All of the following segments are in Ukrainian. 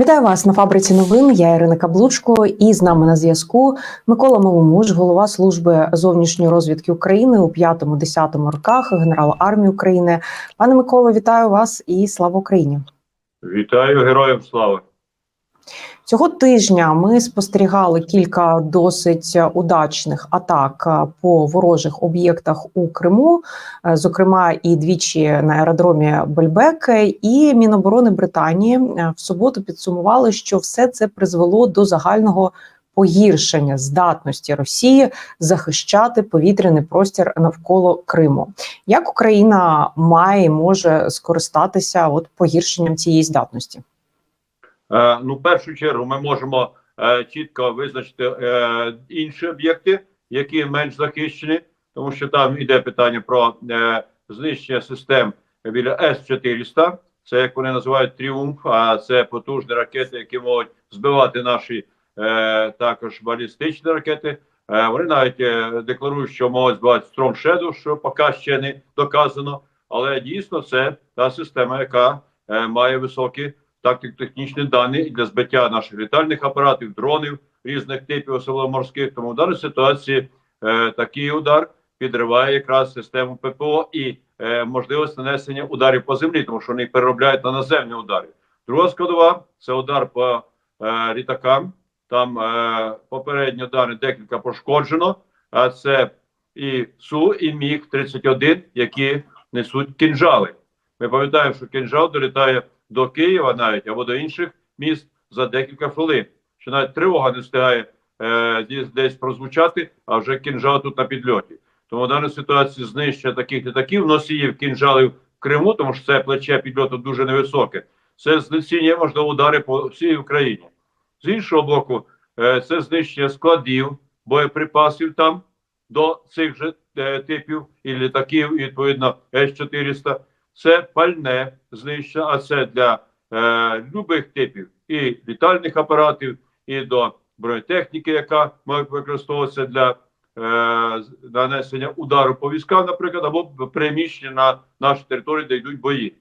Вітаю вас на фабриці новин. Я Ірина Каблучко, і з нами на зв'язку Микола Маломуж, голова служби зовнішньої розвідки України у 5-10 роках, генерал армії України. Пане Миколо, вітаю вас і слава Україні. Вітаю героям слави. Цього тижня ми спостерігали кілька досить удачних атак е, по ворожих об'єктах у Криму, е, зокрема і двічі на аеродромі Бельбек. І Міноборони Британії е, в суботу підсумували, що все це призвело до загального погіршення здатності Росії захищати повітряний простір навколо Криму. Як Україна має і може скористатися от погіршенням цієї здатності? Е, ну, в першу чергу, ми можемо е, чітко визначити е, інші об'єкти, які менш захищені, тому що там йде питання про знищення систем біля С-400. Це як вони називають тріумф, а це потужні ракети, які можуть збивати наші також балістичні ракети. Вони навіть декларують, що можуть збивати Storm Shadow, що поки ще не доказано. Але дійсно це та система, яка е, має високі тактико-технічні дані для збиття наших літальних апаратів, дронів різних типів, особливо морських. Тому в даній ситуації е, такий удар підриває якраз систему ППО і е, можливість нанесення ударів по землі, тому що вони переробляють на наземні удари. Друга складова це удар по е, літакам. Там е, попередньо дані декілька пошкоджено. А це і Су, і Міг 31 які несуть кінжали. Ми пам'ятаємо, що кінжал долітає до Києва навіть або до інших міст за декілька хвилин. Що навіть тривога не встигає е, десь, прозвучати, а вже кінжал тут на підльоті. Тому в даній ситуації знищення таких літаків, носіїв кінжалів в Криму, тому що це плече підльоту дуже невисоке. Це знецінює можливо удари по всій Україні. З іншого боку, е, це знищення складів, боєприпасів там до цих же е, типів і літаків, і відповідно С-400 це пальне знищення, а це для е, любих типів і літальних апаратів, і до бронетехніки, яка може використовуватися для е, нанесення удару по військам, наприклад, або переміщення на наші території, де йдуть бої.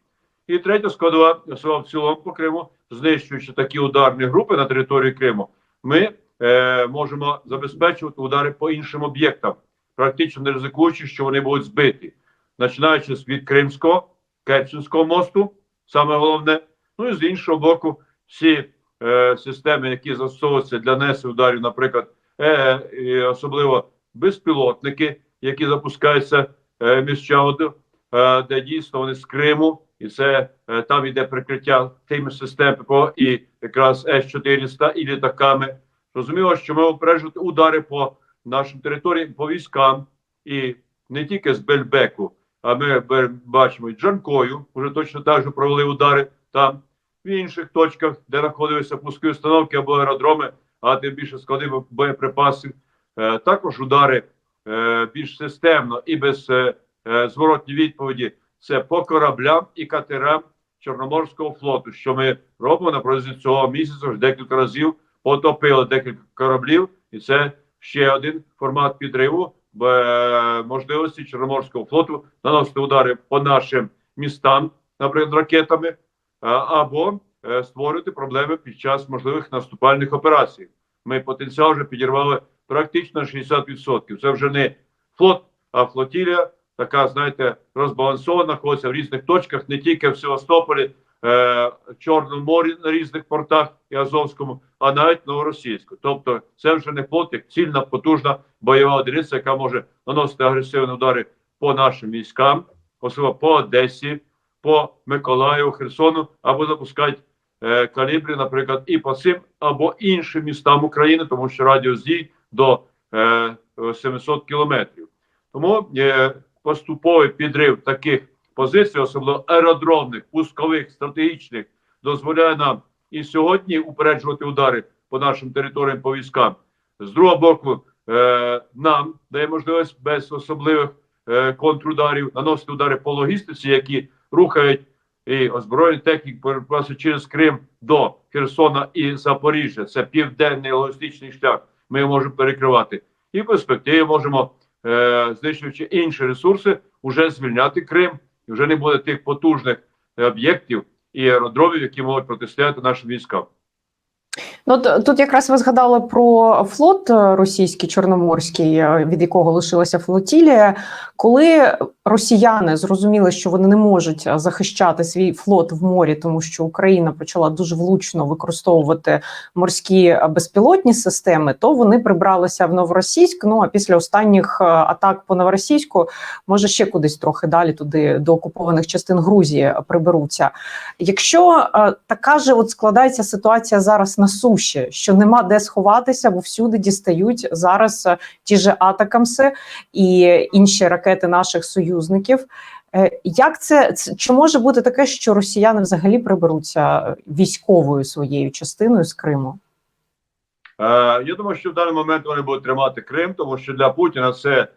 І третя складова в цілому по Криму, знищуючи такі ударні групи на території Криму, ми е, можемо забезпечувати удари по іншим об'єктам, практично не ризикуючи, що вони будуть збиті, починаючи від Кримського. Керченського мосту, саме головне. Ну і з іншого боку, всі е, системи, які застосовуються для несення ударів, наприклад, е, і особливо безпілотники, які запускаються е, міжчаудо, е, де дійсно вони з Криму, і це е, там йде прикриття тими систем ППО і якраз С-400 і літаками. Зрозуміло, що ми опереджувати удари по нашим територіям, по військам, і не тільки з Бельбеку. А ми бачимо і Джанкою, вже точно так же провели удари там, в інших точках, де знаходилися пускові установки або аеродроми, а тим більше склади боєприпасів. Е, також удари е, більш системно і без е, зворотні відповіді. Це по кораблям і катерам Чорноморського флоту, що ми робимо на протязі цього місяця вже декілька разів потопили декілька кораблів, і це ще один формат підриву можливості Чорноморського флоту наносити удари по нашим містам, наприклад, ракетами, або е, створити проблеми під час можливих наступальних операцій. Ми потенціал вже підірвали практично 60%. Це вже не флот, а флотілія, така, знаєте, розбалансована, знаходиться в різних точках, не тільки в Севастополі, е, Чорному морі на різних портах і Азовському, а навіть новоросійську. Тобто, це вже не флот, як цільна, потужна бойова одиниця, яка може наносити агресивні удари по нашим військам, особливо по Одесі, по Миколаєву, Херсону, або запускати е, калібри, наприклад, і по цим або іншим містам України, тому що радіус дій до е, 700 кілометрів. Тому е, поступовий підрив таких позицій, особливо аеродромних, пускових, стратегічних, дозволяє нам і сьогодні упереджувати удари по нашим територіям по військам. З другого боку, е, нам дає можливість без особливих е, контрударів наносити удари по логістиці, які рухають і озброєні техніки перепаси через Крим до Херсона і Запоріжжя. Це південний логістичний шлях. Ми можемо перекривати. І в перспективі можемо, знищуючи інші ресурси, вже звільняти Крим. І вже не буде тих потужних об'єктів і аеродромів, які можуть протистояти нашим військам. Ну тут якраз ви згадали про флот е, російський чорноморський, е, від якого лишилася флотілія. Коли росіяни зрозуміли, що вони не можуть е, захищати свій флот в морі, тому що Україна почала дуже влучно використовувати морські безпілотні системи, то вони прибралися в новоросійськ. Ну а після останніх атак по новоросійську, може ще кудись трохи далі, туди до окупованих частин Грузії приберуться. Якщо така же от складається ситуація зараз на суші, що нема де сховатися, бо всюди дістають зараз е, ті же атакамси і інші ракети наших союзників. Е, Як це чи може бути таке, що росіяни взагалі приберуться е, військовою своєю частиною з Криму? Я думаю, що в даний момент вони будуть тримати Крим, тому що для Путіна це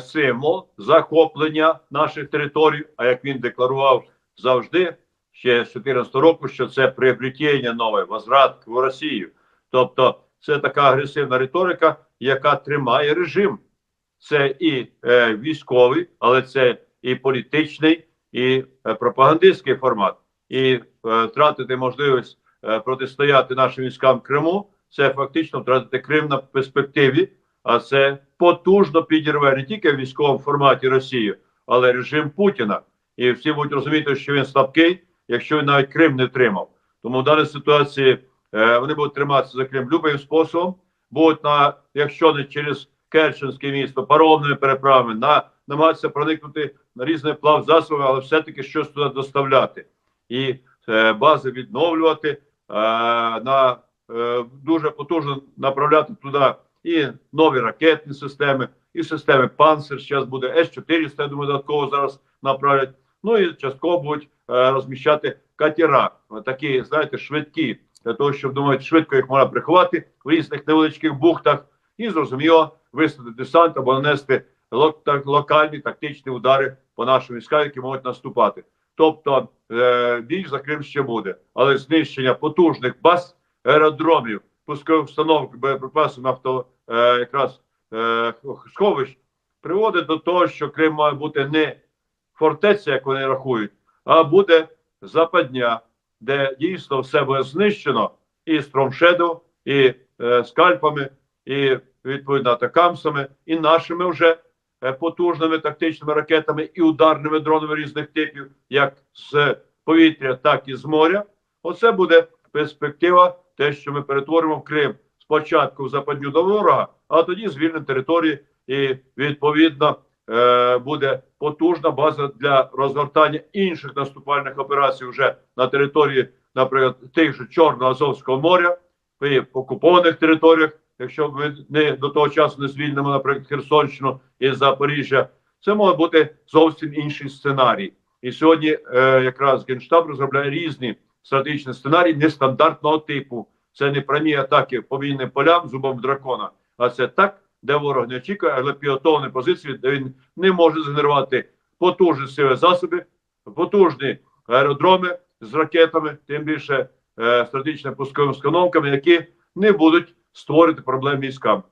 символ захоплення наших територій. А як він декларував завжди ще з 2014 року, що це приобретення нове, возврат в Росію. Тобто, це така агресивна риторика, яка тримає режим. Це і е, військовий, але це і політичний, і е, пропагандистський формат. І е, втратити можливість е, протистояти нашим військам в Криму це фактично втратити Крим на перспективі, а це потужно підірве не тільки в військовому форматі Росію, але режим Путіна. І всі будуть розуміти, що він слабкий, якщо навіть Крим не втримав. Тому в даній ситуації е, вони будуть триматися за Крим любим способом, будуть на, якщо не через Керченське місто, паромними переправами, на намагатися проникнути на різні плав засоби, але все-таки щось туди доставляти і е, бази відновлювати, е, на е, дуже потужно направляти туди і нові ракетні системи, і системи Панцер. Зараз буде С-400, я думаю, додатково зараз направлять. Ну і частково будуть е, розміщати катера, такі, знаєте, швидкі, для того, щоб думають, швидко їх можна приховати в різних невеличких бухтах, і зрозуміло висадити десант або нанести локальні тактичні удари по нашим військам, які можуть наступати. Тобто е, бій за Крим ще буде, але знищення потужних баз, аеродромів, пускових установок, боєприпасів, нафто е, якраз сховищ приводить до того, що Крим має бути не фортеця, як вони рахують, а буде западня, де дійсно все буде знищено і стромшедом, і е, скальпами, і відповідно атакамсами, і нашими вже е, потужними тактичними ракетами і ударними дронами різних типів, як з повітря, так і з моря. Оце буде перспектива, те, що ми перетворимо в Крим спочатку в западню до ворога, а тоді звільнимо території, і відповідно буде потужна база для розгортання інших наступальних операцій вже на території, наприклад, тих же Чорного Азовського моря і окупованих територіях, якщо ми не до того часу не звільнимо, наприклад, Херсонщину і Запоріжжя, це може бути зовсім інший сценарій. І сьогодні е, якраз Генштаб розробляє різні стратегічні сценарії нестандартного типу. Це не прямі атаки по вільним полям зубом дракона, а це так, де ворог не очікує, але підготовлені позиції, де він не може згенерувати потужні сили засоби, потужні аеродроми з ракетами, тим більше е, стратегічними пусковими установками, які не будуть створити проблем військам.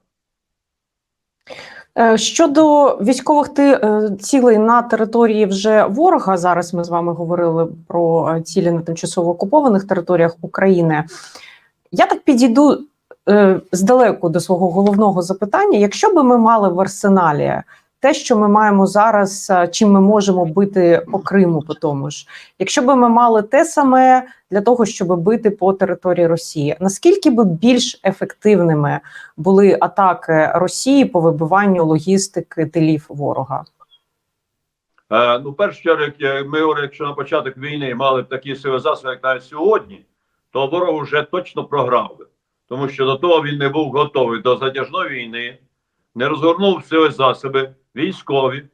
Е, Щодо військових е, цілей на території вже ворога, зараз ми з вами говорили про е, цілі на тимчасово окупованих територіях України. Я так підійду здалеку до свого головного запитання. Якщо би ми мали в арсеналі те, що ми маємо зараз, е, чим ми можемо бити по Криму, по тому ж, якщо би ми мали те саме для того, щоб бити по території Росії, наскільки би більш ефективними були атаки Росії по вибиванню логістики тилів ворога? Е, ну, в першу чергу, ми говоримо, якщо на початок війни мали б такі сили засоби, як навіть сьогодні, то ворог вже точно програв би. Тому що до того він не був готовий до затяжної війни, не розгорнув сили засоби, військові,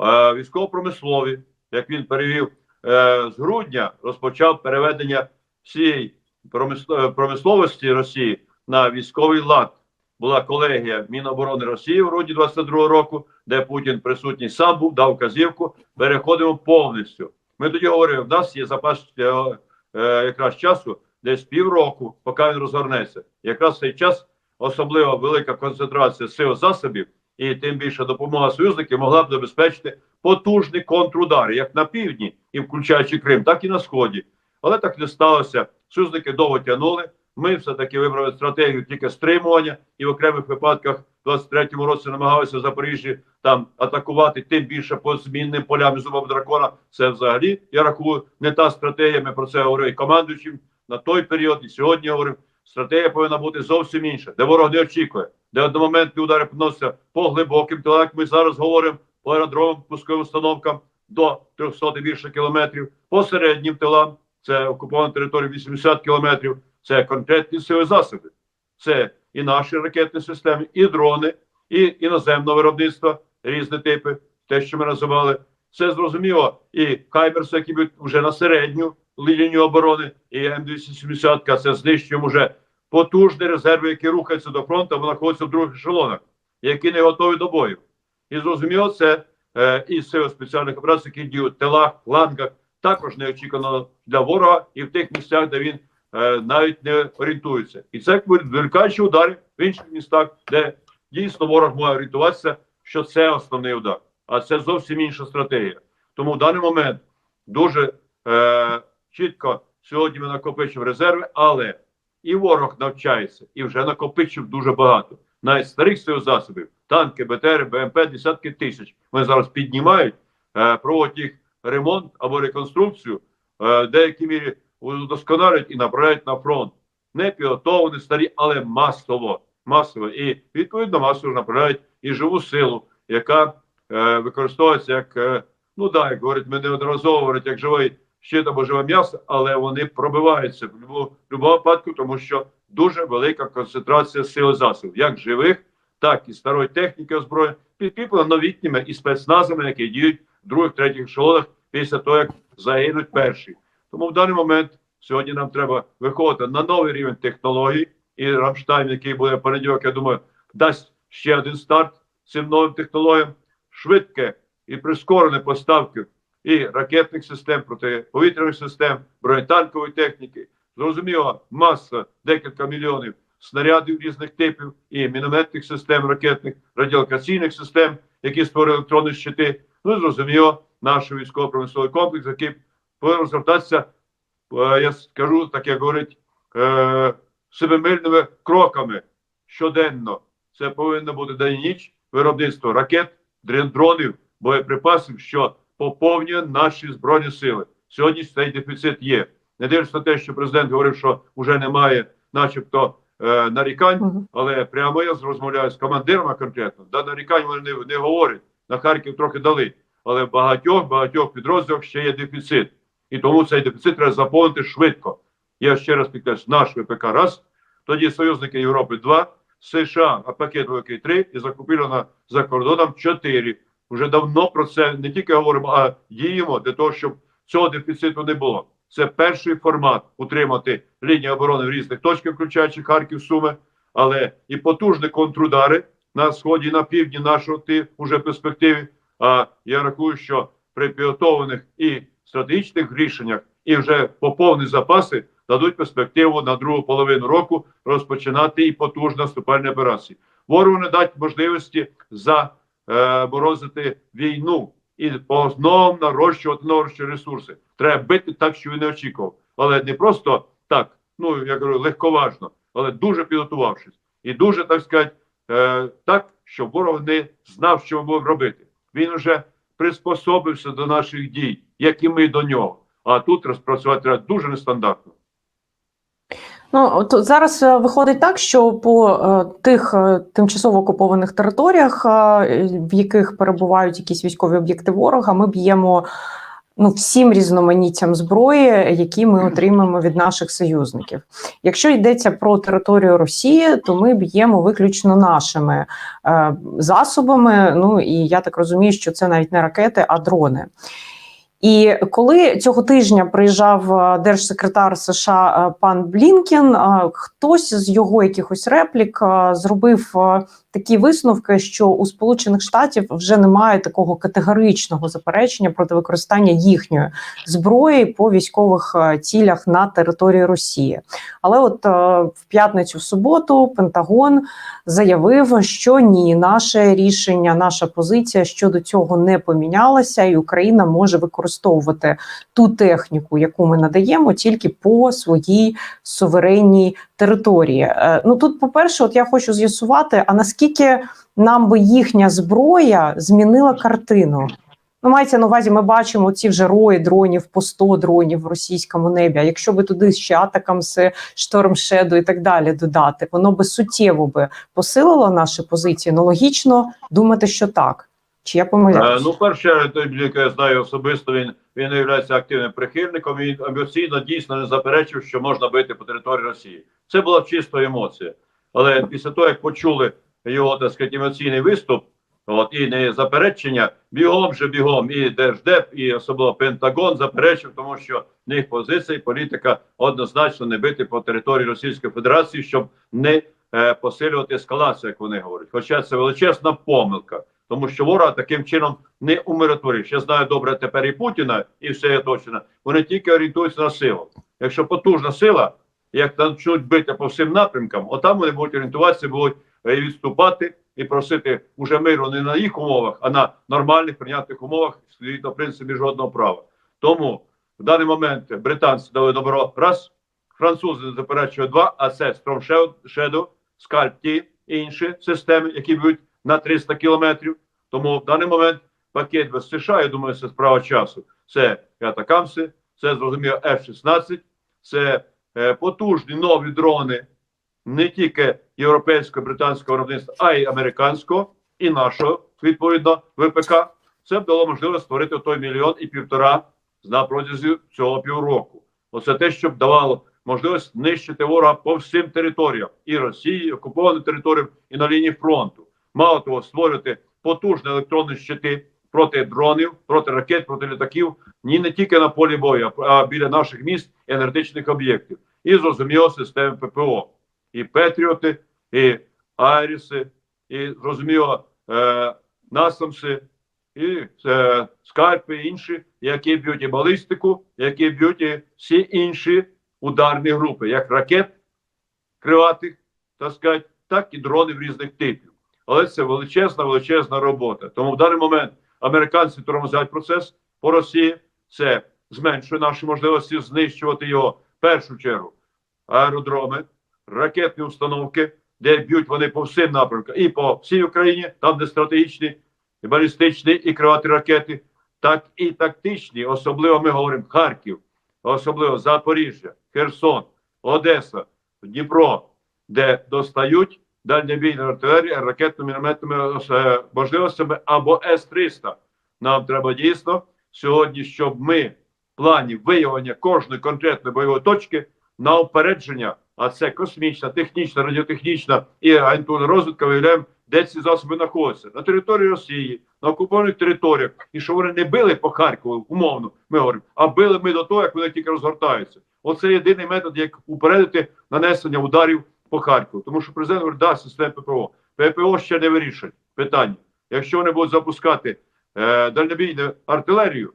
е, військово-промислові, як він перевів е, з грудня, розпочав переведення всієї е, промисловості Росії на військовий лад. Була колегія Міноборони Росії в грудні 22 року, де Путін присутній сам був, дав казівку. Переходимо повністю. Ми тоді говорили, в нас є запас е, е, якраз часу, десь півроку, поки він розгорнеться. Якраз в цей час особливо велика концентрація сил засобів, і тим більше допомога союзників могла б забезпечити потужний контрудар, як на півдні, і включаючи Крим, так і на сході. Але так не сталося. Союзники довго тягнули. Ми все-таки вибрали стратегію тільки стримування і в окремих випадках в 23-му році намагалися в Запоріжжі там атакувати тим більше по змінним полям зубам дракона. Це взагалі я рахую не та стратегія. Ми про це говорили командуючим на той період, і сьогодні говоримо. Стратегія повинна бути зовсім інша, де ворог не очікує, де одномоментні удари підносяться по глибоким, то як ми зараз говоримо по аеродромам, пусковим установкам до 300 і більше кілометрів, по середнім тилам, це окупована територія 80 кілометрів, це конкретні сили засоби. Це і наші ракетні системи, і дрони, і іноземного виробництва, різні типи, те, що ми називали. Це зрозуміло. І Хаймерс, які будуть вже на середню лінію оборони, і М270, це знищуємо вже потужні резерви, які рухаються до фронту, або знаходяться в других ешелонах, які не готові до бою. І зрозуміло, це е, і сили спеціальних операцій, які діють в тилах, флангах, також неочікувано для ворога і в тих місцях, де він е, навіть не орієнтується. І це відволікаючі удари в інших містах, де дійсно ворог може орієнтуватися, що це основний удар. А це зовсім інша стратегія. Тому в даний момент дуже е, чітко сьогодні ми накопичимо резерви, але і ворог навчається, і вже накопичив дуже багато. Навіть старих сил засобів, танки, БТР, БМП, десятки тисяч. Вони зараз піднімають, е, проводять їх ремонт або реконструкцію, е, в деякій мірі удосконалюють і направляють на фронт. Не підготовлені, старі, але масово. масово. І відповідно масово направляють і живу силу, яка е, використовується як, ну да, як говорять, ми неодноразово говорять, як живий щит або живе м'ясо, але вони пробиваються в будь-якому випадку, тому що дуже велика концентрація сил засобів, як живих, так і старої техніки озброєння, підкріплена новітніми і спецназами, які діють в других, третіх ешелонах після того, як загинуть перші. Тому в даний момент сьогодні нам треба виходити на новий рівень технологій, і Рамштайн, який буде понеділок, я думаю, дасть ще один старт цим новим технологіям, швидке і прискорене поставки і ракетних систем, протиповітряних систем, бронетанкової техніки. Зрозуміло, маса, декілька мільйонів снарядів різних типів і мінометних систем, ракетних, радіолокаційних систем, які створили електронні щити. Ну зрозуміло, наш військово-промисловий комплекс, який повинен розгортатися, е, я скажу, так як говорить, е, семимильними кроками щоденно. Це повинно бути день і ніч виробництво ракет, дронів, боєприпасів, що поповнює наші збройні сили. Сьогодні цей дефіцит є. Не дивлячись на те, що президент говорив, що вже немає, начебто, е, нарікань, але прямо я розмовляю з командирами конкретно. Да, нарікань вони не, не говорять. На Харків трохи дали. Але в багатьох багатьох підрозділах ще є дефіцит. І тому цей дефіцит треба заповнити швидко. Я ще раз підкреслю, наш ВПК раз, тоді союзники Європи два, США, а пакет великий три, і закупівля за кордоном чотири. Вже давно про це не тільки говоримо, а діємо для того, щоб цього дефіциту не було. Це перший формат утримати лінію оборони в різних точках, включаючи Харків, Суми, але і потужні контрудари на сході, на півдні нашого ти уже перспективі. А я рахую, що при підготовлених і стратегічних рішеннях, і вже поповні запаси дадуть перспективу на другу половину року розпочинати і потужні наступальні операції. Ворогу не дать можливості заморозити війну і по знову нарощувати нарощувати ресурси. Треба бити так, що він не очікував, але не просто так, ну я кажу, легковажно, але дуже підготувавшись, і дуже так сказати, е, так, щоб ворог не знав, що будемо робити. Він вже приспособився до наших дій, як і ми до нього. А тут розпрацювати треба дуже нестандартно. Ну от зараз е, виходить так, що по е, тих е, тимчасово окупованих територіях, в яких перебувають якісь військові об'єкти ворога, ми б'ємо ну всім різноманіттям зброї, які ми отримаємо від наших союзників. Якщо йдеться про територію Росії, то ми б'ємо виключно нашими е, засобами. Ну і я так розумію, що це навіть не ракети, а дрони. І коли цього тижня приїжджав е, держсекретар США е, пан Блінкен, е, хтось з його якихось реплік зробив такі висновки, що у Сполучених Штатів вже немає такого категоричного заперечення проти використання їхньої зброї по військових е, цілях на території Росії. Але от е, в п'ятницю, в суботу, Пентагон заявив, що ні, наше рішення, наша позиція щодо цього не помінялася, і Україна може використовувати використовувати ту техніку, яку ми надаємо, тільки по своїй суверенній території. Е, Ну тут, по-перше, от я хочу з'ясувати, а наскільки нам би їхня зброя змінила картину? Ну, мається на увазі, ми бачимо ці вже рої дронів по 100 дронів в російському небі. А якщо би туди ще Атакамс, Шторм Шеду і так далі додати, воно би суттєво би посилило наші позиції. Ну логічно думати, що так. Чи я Е, помиляюсь? Ну, перше, той, я знаю особисто, він він є активним прихильником. Він емоційно дійсно не заперечив, що можна бити по території Росії. Це була чисто емоція. Але після того, як почули його так сказати, емоційний виступ, от і не заперечення, бігом же бігом, і Держдеп, і особливо Пентагон заперечив, тому що в них позиція і політика однозначно не бити по території Російської Федерації, щоб не е, посилювати ескалацію, як вони говорять. Хоча це величезна помилка тому що ворога таким чином не умиротвориш. Я знаю добре тепер і Путіна, і все оточено. Вони тільки орієнтуються на силу. Якщо потужна сила, як почнуть бити по всім напрямкам, отам вони будуть орієнтуватися, будуть е, відступати і просити уже миру не на їх умовах, а на нормальних прийнятних умовах згідно принципів міжнародного права. Тому в даний момент британці дали добро раз, французи заперечують два, а це Shadow, Scalp T інші системи, які б'ють на 300 кілометрів. Тому в даний момент пакет без США, я думаю, це справа часу. Це Атакамси, це зрозуміло F-16, це е, потужні нові дрони не тільки європейського, британського виробництва, а й американського і нашого відповідно ВПК. Це б дало можливість створити той мільйон і півтора на протязі цього півроку. Оце те, що б давало можливість нищити ворога по всім територіям і Росії, окупованим територіям, і на лінії фронту. Мало того, створювати потужні електронні щити проти дронів, проти ракет, проти літаків, ні не тільки на полі бою, а біля наших міст енергетичних об'єктів. І зрозуміло системи ППО, і Петріоти, і Айріси, і зрозуміло е, Насамси, і е, скальпи, і інші, які б'ють і балістику, які б'ють і всі інші ударні групи, як ракет криватих, так сказати, так і дронів різних типів. Але це величезна, величезна робота. Тому в даний момент американці тормозять процес по Росії. Це зменшує наші можливості знищувати його в першу чергу. Аеродроми, ракетні установки, де б'ють вони по всім напрямкам, і по всій Україні, там, де стратегічні, і балістичні і криваті ракети, так і тактичні. Особливо ми говоримо Харків, особливо Запоріжжя, Херсон, Одеса, Дніпро, де достають дальнобійної артилерії, ракетно-мінометними е, можливостями або С-300. Нам треба дійсно сьогодні, щоб ми в плані виявлення кожної конкретної бойової точки на упередження, а це космічна, технічна, радіотехнічна і агентурна розвідка, виявляємо, де ці засоби знаходяться на території Росії, на окупованих територіях, і що вони не били по Харкову, умовно, ми говоримо, а били ми до того, як вони тільки розгортаються. Оце єдиний метод, як упередити нанесення ударів по Харкову. Тому що президент говорить, да, система ППО. ППО ще не вирішить питання. Якщо вони будуть запускати е, дальнобійну артилерію,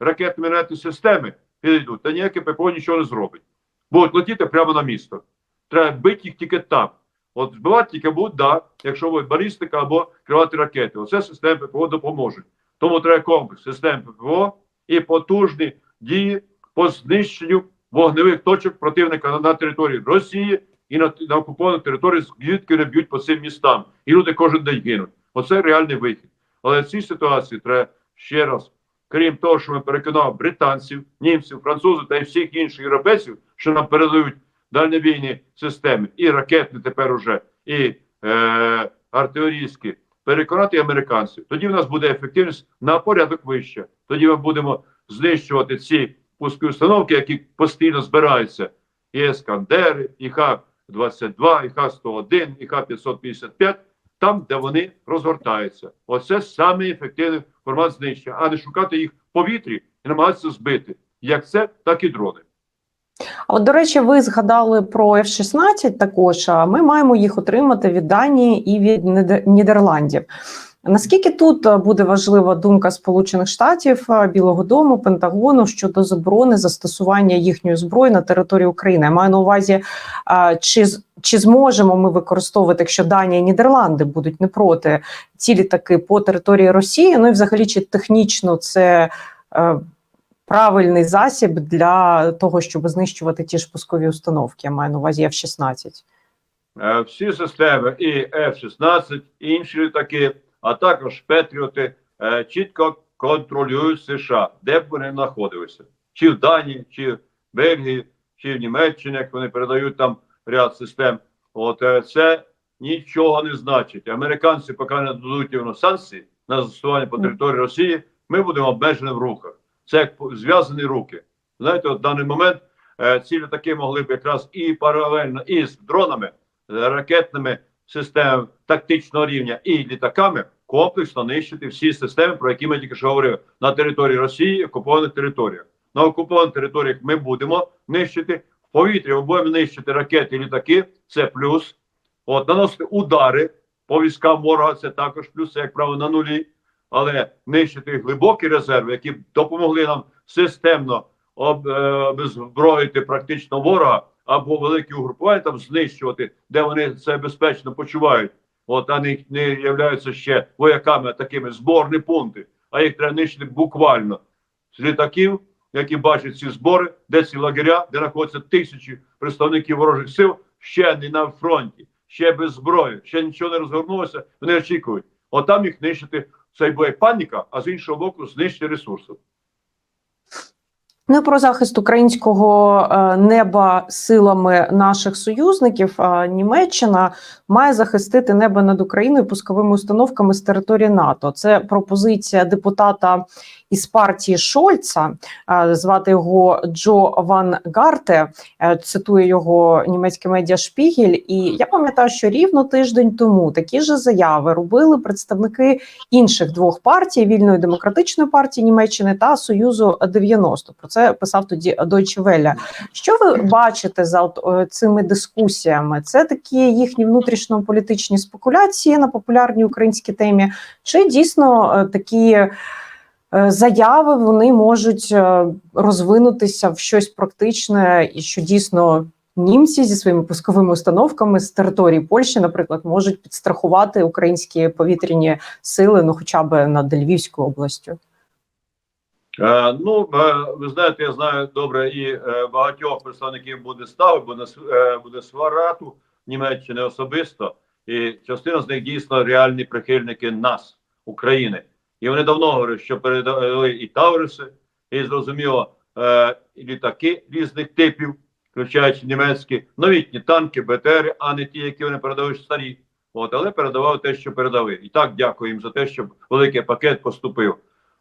ракетно мінометні системи підійдуть, та ніяке ППО нічого не зробить. Будуть летіти прямо на місто. Треба бити їх тільки там. От збивати тільки будуть, да, якщо буде балістика або кривати ракети. Оце система ППО допоможе. Тому треба комплекс систем ППО і потужні дії по знищенню вогневих точок противника на території Росії і на, на окупованих територіях, звідки не б'ють по цим містам. І люди кожен день гинуть. Оце реальний вихід. Але в цій ситуації треба ще раз, крім того, що ми переконали британців, німців, французів та й всіх інших європейців, що нам передають дальнобійні системи, і ракетні тепер уже, і е, артилерійські, переконати американців. Тоді в нас буде ефективність на порядок вища. Тоді ми будемо знищувати ці пускові установки, які постійно збираються. І Ескандери, і Х-22, і Х-101, і Х-555, там, де вони розгортаються. Оце саме ефективний формат знищення, а не шукати їх в повітрі і намагатися збити. Як це, так і дрони. А От, до речі, ви згадали про F-16 також. А ми маємо їх отримати від Данії і від Нідер- Нідерландів. Наскільки тут е, буде важлива думка Сполучених Штатів, е, Білого Дому, Пентагону щодо заборони застосування їхньої зброї на території України? Я маю на увазі, чи чи зможемо ми використовувати, якщо Данія і Нідерланди будуть не проти ці літаки по території Росії? Ну і взагалі чи технічно це е, правильний засіб для того, щоб знищувати ті ж пускові установки. Я маю на увазі F-16. Е, Всі системи і F-16, і інші літаки, а також Петріоти е, чітко контролюють США, де б вони знаходилися, чи в Данії, чи в Бельгії, чи в Німеччині, як вони передають там ряд систем. От е, це нічого не значить. Американці, поки не дадуть йому санкції на застосування по території Росії, ми будемо обмежені в рухах. Це як зв'язані руки. Знаєте, от в даний момент е, ці літаки могли б якраз і паралельно із дронами ракетними системами тактичного рівня і літаками комплексно нищити всі системи, про які ми тільки що говорили, на території Росії, окупованих територіях. На окупованих територіях ми будемо нищити в повітрі. Ми будемо нищити ракети, і літаки. Це плюс. От наносити удари по військам ворога. Це також плюс, це як правило на нулі. Але нищити глибокі резерви, які допомогли нам системно об, е, практично ворога або великі угрупування там знищувати, де вони це безпечно почувають. От а не, являються ще вояками, такими зборні пункти, а їх треба нищити буквально з літаків, які бачать ці збори, де ці лагеря, де знаходяться тисячі представників ворожих сил, ще не на фронті, ще без зброї, ще нічого не розгорнулося. Вони очікують. От там їх нищити. Це буде паніка, а з іншого боку, знищити ресурси. Ну і про захист українського е, неба силами наших союзників. Німеччина має захистити небо над Україною пусковими установками з території НАТО. Це пропозиція депутата із партії Шольца. Е, Звати його Джо Ван Гарте. Е, Цитує його німецьке медіа Шпігель. І я пам'ятаю, що рівно тиждень тому такі ж заяви робили представники інших двох партій вільної демократичної партії Німеччини та Союзу 90. Про це писав тоді Deutsche Welle. Що ви бачите за е, цими дискусіями? Це такі їхні внутрішньополітичні спекуляції на популярній українській темі, чи дійсно такі заяви вони можуть е, розвинутися в щось практичне і що дійсно. Німці зі своїми пусковими установками з території Польщі, наприклад, можуть підстрахувати українські повітряні сили, ну хоча б над Львівською областю. Е, ну, е, ви знаєте, я знаю добре і е, багатьох представників Бундестагу, Бундес- е, Бундесварату Німеччини особисто, і частина з них дійсно реальні прихильники нас, України. І вони давно говорять, що передали і Тауриси, і зрозуміло, е, літаки різних типів, включаючи німецькі, новітні танки, БТР, а не ті, які вони передали старі. От, але передавали те, що передали. І так дякую їм за те, що великий пакет поступив.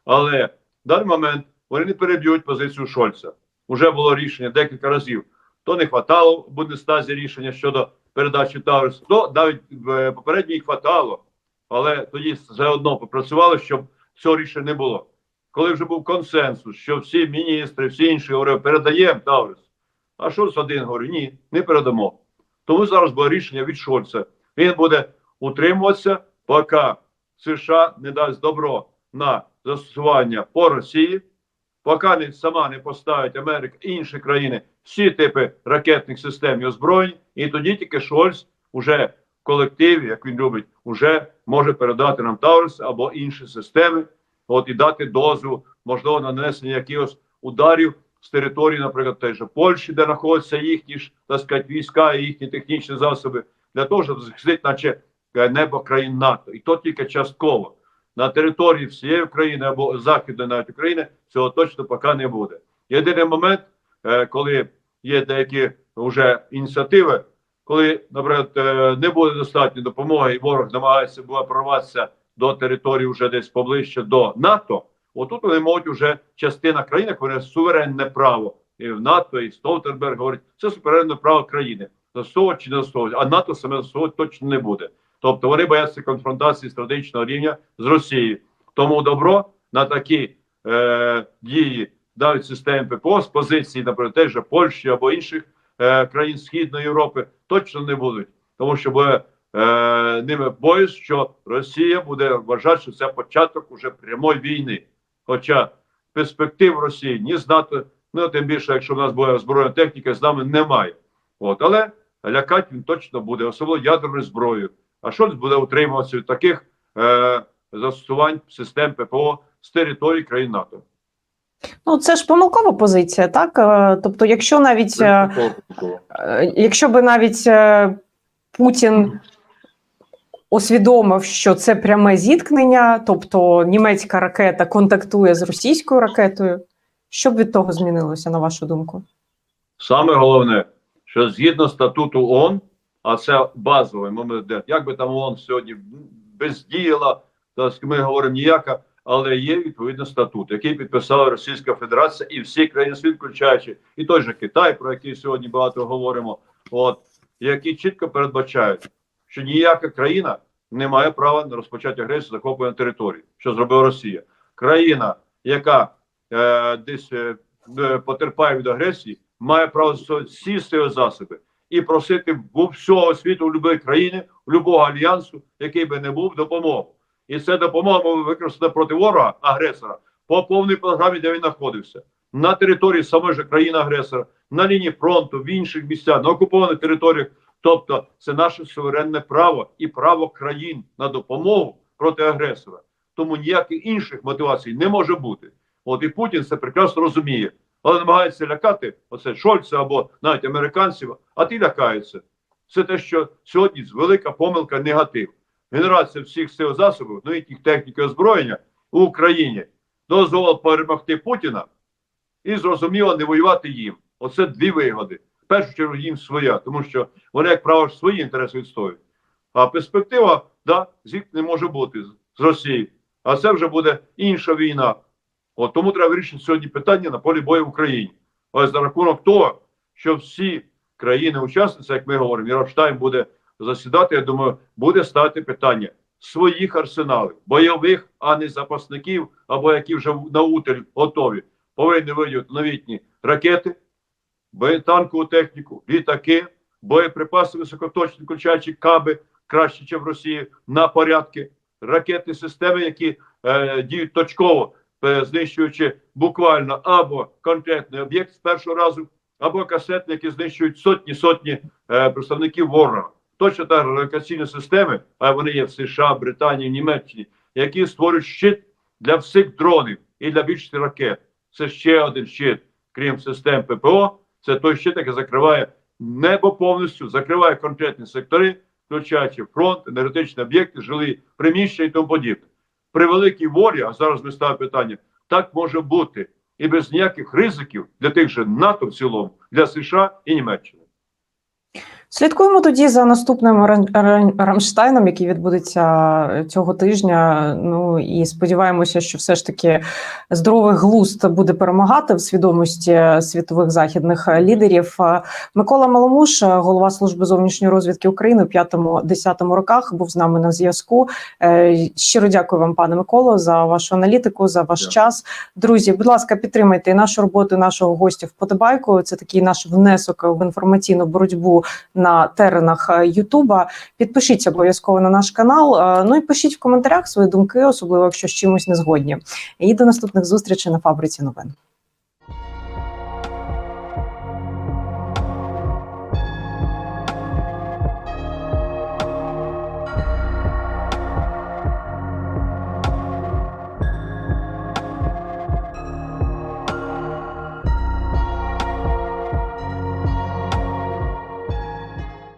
Але в даний момент вони не переб'ють позицію Шольца. Уже було рішення декілька разів. То не хватало в Бундестазі рішення щодо передачі Таурус, то навіть е, попередньо їх хватало, але тоді все одно попрацювали, щоб цього рішення не було. Коли вже був консенсус, що всі міністри, всі інші говорили, передаємо Таурус. А Шольц один говорить, ні, не передамо. Тому зараз було рішення від Шольца. Він буде утримуватися, поки США не дасть добро на застосування по Росії, поки не сама не поставить Америка і інші країни всі типи ракетних систем і озброєнь, і тоді тільки Шольц уже в колективі, як він любить, уже може передати нам Таурус або інші системи, от і дати дозвіл, можливо, на нанесення якихось ударів з території, наприклад, теж Польщі, де знаходяться їхні ж так сказати, війська і їхні технічні засоби, для того, щоб захистити, наче е, небо країн НАТО, і то тільки частково на території всієї України або західної навіть України цього точно поки не буде. Єдиний момент, е, коли є деякі вже ініціативи, коли, наприклад, е, не буде достатньо допомоги, і ворог намагається буде прорватися до території вже десь поближче до НАТО. Отут вони можуть вже частина країни, яка суверенне право і в НАТО, і Столтенберг говорить, це суверенне право країни. Застосовувати чи не застосовувати, а НАТО саме застосовувати точно не буде. Тобто вони бояться конфронтації стратегічного рівня з Росією. Тому добро на такі е, дії навіть системи ППО з позиції, наприклад, теж Польщі або інших е, країн Східної Європи точно не будуть, тому що буде е, ними боюсь, що Росія буде вважати, що це початок уже прямої війни. Хоча перспектив Росії ні з ну тим більше, якщо в нас буде озброєна техніка, з нами немає. От, але лякати він точно буде, особливо ядерною зброєю. А Шольц буде утримуватися від таких е, застосувань систем ППО з території країн НАТО. Ну це ж помилкова позиція, так Е, тобто, якщо навіть е, Принципово. Е, Якщо би навіть е, Путін усвідомив, що це пряме зіткнення, тобто німецька ракета контактує з російською ракетою, що б від того змінилося, на вашу думку? Саме головне, що згідно статуту ООН, а це базовий момент, як би там ООН сьогодні бездіяла, то ми говоримо ніяка, але є відповідний статут, який підписала Російська Федерація і всі країни світу, включаючи і той же Китай, про який сьогодні багато говоримо, от які чітко передбачають, що ніяка країна не має права на розпочати агресію захоплення території, що зробила Росія. Країна, яка е, десь е, е, потерпає від агресії, має право всі свої засоби і просити всього світу, в будь-якої країни, в будь-якого альянсу, який би не був, допомогу. І це допомога може використати проти ворога, агресора, по повній програмі, де він знаходився, на території самої ж країни-агресора, на лінії фронту, в інших місцях, на окупованих територіях. Тобто, це наше суверенне право і право країн на допомогу проти агресора. Тому ніяких інших мотивацій не може бути. От і Путін це прекрасно розуміє, але намагається лякати оце Шольца або навіть американців, а ті лякаються. Це те, що сьогодні велика помилка, негатив. Генерація всіх сил засобів, ну і тих техніки озброєння в Україні дозволила перемогти Путіна і зрозуміло не воювати їм. Оце дві вигоди. В першу чергу їм своя, тому що вони, як правило, свої інтереси відстоюють. А перспектива, да, зіткнення може бути з- Росією, а це вже буде інша війна. От тому треба вирішити сьогодні питання на полі бою в Україні. Ось за рахунок того, що всі країни-учасниці, як ми говоримо, і Рамштайн буде засідати, я думаю, буде стати питання своїх арсеналів, бойових, а не запасників, або які вже на утиль готові, повинні виділити новітні ракети, боєтанкову техніку, літаки, боєприпаси високоточні, включаючи каби, краще, ніж в Росії, на порядки, ракетні системи, які е, діють точково, е, знищуючи буквально або конкретний об'єкт з першого разу, або касетні, які знищують сотні сотні е, представників ворога. Точно так радіокаційні системи, а вони є в США, Британії, Німеччині, які створюють щит для всіх дронів і для більшості ракет. Це ще один щит, крім систем ППО. Це той щит, який закриває небо повністю, закриває конкретні сектори, включаючи фронт, енергетичні об'єкти, жилі приміщення і тому подібне. При великій волі, а зараз ми ставимо питання, так може бути і без ніяких ризиків для тих же НАТО в цілому, для США і Німеччини. Слідкуємо тоді за наступним Рамштайном, який відбудеться цього тижня. Ну і сподіваємося, що все ж таки здоровий глузд буде перемагати в свідомості світових західних лідерів. Е, Микола Маломуш, е, голова служби зовнішньої розвідки України в 5-10 роках, був з нами на зв'язку. Е, Щиро дякую вам, пане Миколо, за вашу аналітику, за ваш Дякую. час. Друзі, будь ласка, підтримайте нашу роботу, нашого гостя вподобайкою. Це такий наш внесок в інформаційну боротьбу на теренах е, Ютуба. Підпишіться обов'язково на наш канал. е, Ну і пишіть в коментарях свої думки, особливо якщо з чимось не згодні. І до наступних зустрічей на фабриці новин.